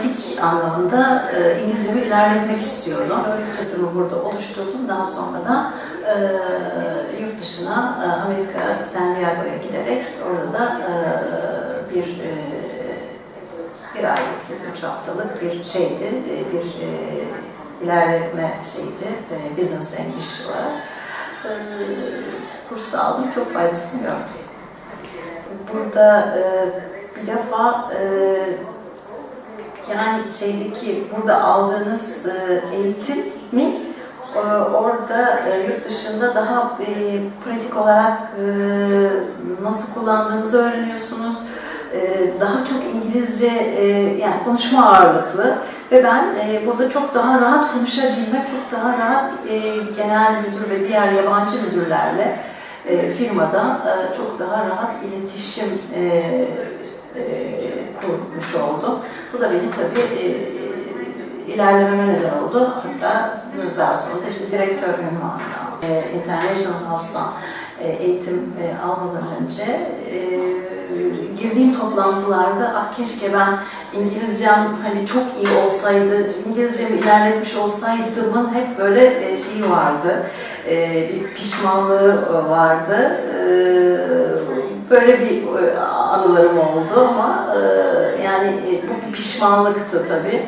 pratik anlamında e, İngilizcemi ilerletmek istiyorum. Öğrenim çatımı burada oluşturdum. Daha sonra da e, yurt dışına, e, Amerika, San Diego'ya giderek orada e, bir e, bir aylık, üç haftalık bir şeydi, e, bir e, ilerleme şeydi, e, business English olarak. E, kurs aldım, çok faydasını gördüm. Burada e, bir defa e, yani şeydeki burada aldığınız e, eğitimi e, orada e, yurt dışında daha e, pratik olarak e, nasıl kullandığınızı öğreniyorsunuz. E, daha çok İngilizce e, yani konuşma ağırlıklı ve ben e, burada çok daha rahat konuşabilmek, çok daha rahat e, genel müdür ve diğer yabancı müdürlerle e, firmada e, çok daha rahat iletişim e, kurmuş oldum. Bu da benim tabii e, ilerlememe neden oldu. Hatta daha sonra da işte direktör ünvanına, e, International House'dan e, eğitim e, almadan önce e, girdiğim toplantılarda ah keşke ben İngilizcem hani çok iyi olsaydı, İngilizcemi ilerletmiş olsaydımın hep böyle e, şeyi vardı, e, bir pişmanlığı vardı. E, böyle bir e, anılarım oldu ama e, yani e, bu bir pişmanlıktı tabii.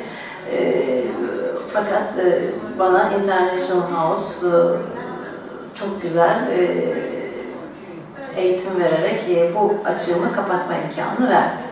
Fakat bana International House çok güzel eğitim vererek bu açığımı kapatma imkanını verdi.